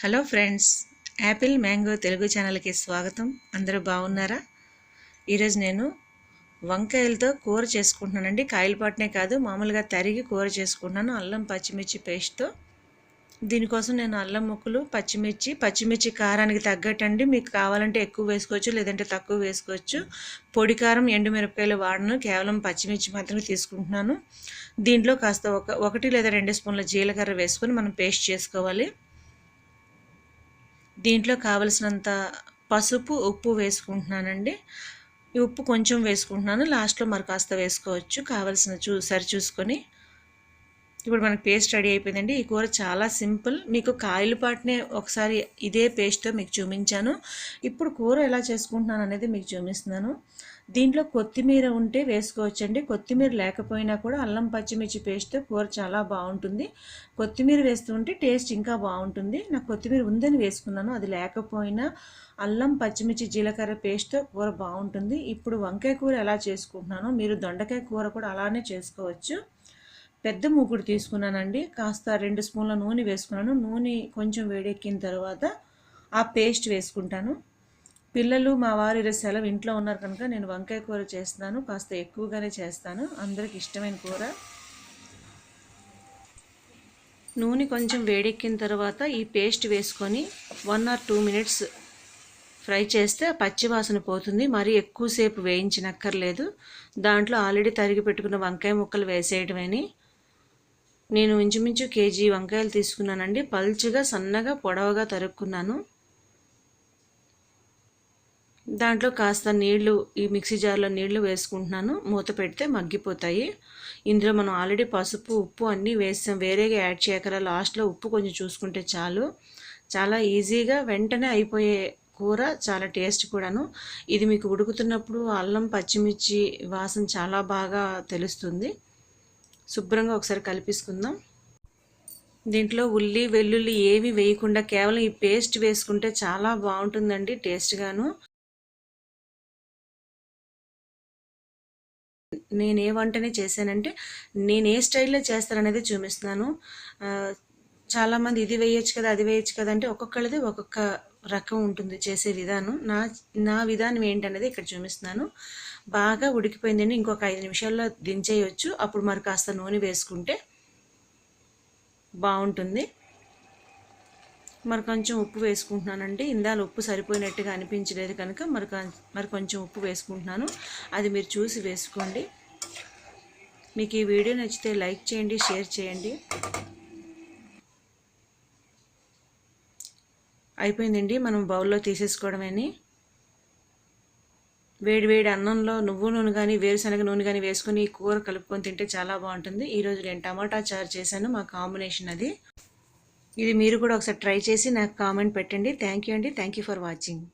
Hello friends apple mango Telugu ఛానల్కి స్వాగతం. అందరూ బాగున్నారా? ఈరోజు నేను వంకాయలతో కూర చేసుకుంటున్నానండి. కాయలపాటునే కాదు మామూలుగా తరిగి కూర చేసుకుంటున్నాను అల్లం పచ్చిమిర్చి పేస్ట్తో. దీనికోసం నేను అల్లం ముక్కలు పచ్చిమిర్చి పచ్చిమిర్చి కారానికి తగ్గట్టండి. మీకు కావాలంటే ఎక్కువ వేసుకోవచ్చు లేదంటే తక్కువ వేసుకోవచ్చు. పొడి కారం ఎండుమిరపకాయలు వాడను కేవలం పచ్చిమిర్చి మాత్రమే తీసుకుంటున్నాను. దీంట్లో కాస్త ఒక ఒకటి లేదా రెండు స్పూన్ల జీలకర్ర వేసుకొని మనం పేస్ట్ చేసుకోవాలి. దీంట్లో కావలసినంత పసుపు ఉప్పు వేసుకుంటున్నానండి. ఈ ఉప్పు కొంచెం వేసుకుంటున్నాను. లాస్ట్లో మరి కాస్త వేసుకోవచ్చు. కావలసిన చూ సరి చూసుకొని ఇప్పుడు మనకి పేస్ట్ రెడీ అయిపోయిందండి. ఈ కూర చాలా సింపుల్. మీకు కాయలు పాటనే ఒకసారి ఇదే పేస్ట్తో మీకు చూపించాను. ఇప్పుడు కూర ఎలా చేసుకుంటున్నాను అనేది మీకు చూపిస్తున్నాను. దీంట్లో కొత్తిమీర ఉంటే వేసుకోవచ్చండి. కొత్తిమీర లేకపోయినా కూడా అల్లం పచ్చిమిర్చి పేస్ట్తో కూర చాలా బాగుంటుంది. కొత్తిమీర వేస్తుంటే టేస్ట్ ఇంకా బాగుంటుంది. నాకు కొత్తిమీర ఉందని వేసుకున్నాను. అది లేకపోయినా అల్లం పచ్చిమిర్చి జీలకర్ర పేస్ట్తో కూర బాగుంటుంది. ఇప్పుడు వంకాయ కూర ఎలా చేసుకుంటున్నానో మీరు దొండకాయ కూర కూడా అలానే చేసుకోవచ్చు. పెద్ద మూకుడు తీసుకున్నానండి. కాస్త రెండు స్పూన్ల నూనె వేసుకున్నాను. నూనె కొంచెం వేడెక్కిన తర్వాత ఆ పేస్ట్ వేసుకుంటాను. పిల్లలు మా వారు ఈరోజు సెలవు ఇంట్లో ఉన్నారు కనుక నేను వంకాయ కూర చేస్తున్నాను. కాస్త ఎక్కువగానే చేస్తాను. అందరికి ఇష్టమైన కూర. నూనె కొంచెం వేడెక్కిన తర్వాత ఈ పేస్ట్ వేసుకొని one or two minutes fry చేస్తే పచ్చివాసన పోతుంది. మరీ ఎక్కువసేపు వేయించినక్కర్లేదు. దాంట్లో ఆల్రెడీ తరిగి పెట్టుకున్న వంకాయ ముక్కలు వేసేయడమేని నేను ఇంచుమించు కేజీ వంకాయలు తీసుకున్నానండి. పల్చుగా సన్నగా పొడవగా తరుక్కున్నాను. దాంట్లో కాస్త నీళ్ళు ఈ మిక్సీ జార్లో నీళ్ళు వేసుకుంటున్నాను. మూత పెడితే మగ్గిపోతాయి. ఇందులో మనం ఆల్రెడీ పసుపు ఉప్పు అన్నీ వేసాం. వేరేగా యాడ్ చేయకరా. లాస్ట్లో ఉప్పు కొంచెం చూసుకుంటే చాలు. చాలా ఈజీగా వెంటనే అయిపోయే కూర చాలా టేస్ట్ కూడాను. ఇది మీకు ఉడుకుతున్నప్పుడు అల్లం పచ్చిమిర్చి వాసన చాలా బాగా తెలుస్తుంది. శుభ్రంగా ఒకసారి కలిపిసుకుందాం. దీంట్లో ఉల్లి వెల్లుల్లి ఏవి వేయకుండా కేవలం ఈ పేస్ట్ వేసుకుంటే చాలా బాగుంటుందండి టేస్ట్గాను. నేను ఏ వంటనే చేశానంటే నేను ఏ స్టైల్లో చేస్తాననేది చూపిస్తున్నాను. చాలామంది ఇది వేయచ్చు కదా అది వేయచ్చు కదా అంటే ఒక్కొక్కళ్ళది ఒక్కొక్క రకం ఉంటుంది చేసే విధానం. నా నా విధానం ఏంటనేది ఇక్కడ చూపిస్తున్నాను. బాగా ఉడికిపోయిందండి. ఇంకొక ఐదు నిమిషాల్లో దించేయచ్చు. అప్పుడు మరి కాస్త నూనె వేసుకుంటే బాగుంటుంది. మరి కొంచెం ఉప్పు వేసుకుంటున్నానండి. ఇందాల ఉప్పు సరిపోయినట్టుగా అనిపించలేదు కనుక మరి మరి కొంచెం ఉప్పు వేసుకుంటున్నాను. అది మీరు చూసి వేసుకోండి. మీకు ఈ వీడియో నచ్చితే లైక్ చేయండి షేర్ చేయండి. అయిపోయిందండి. మనం బౌల్లో తీసేసుకోవడమని. వేడి వేడి అన్నంలో నువ్వు నూనె కానీ వేరుశనగ నూనె కానీ వేసుకొని కూర కలుపుకొని తింటే చాలా బాగుంటుంది. ఈరోజు నేను టమాటా చారు చేశాను మా కాంబినేషన్ అది. ఇది మీరు కూడా ఒకసారి ట్రై చేసి నాకు కామెంట్ పెట్టండి. థ్యాంక్ యూ అండి. Thank you for watching.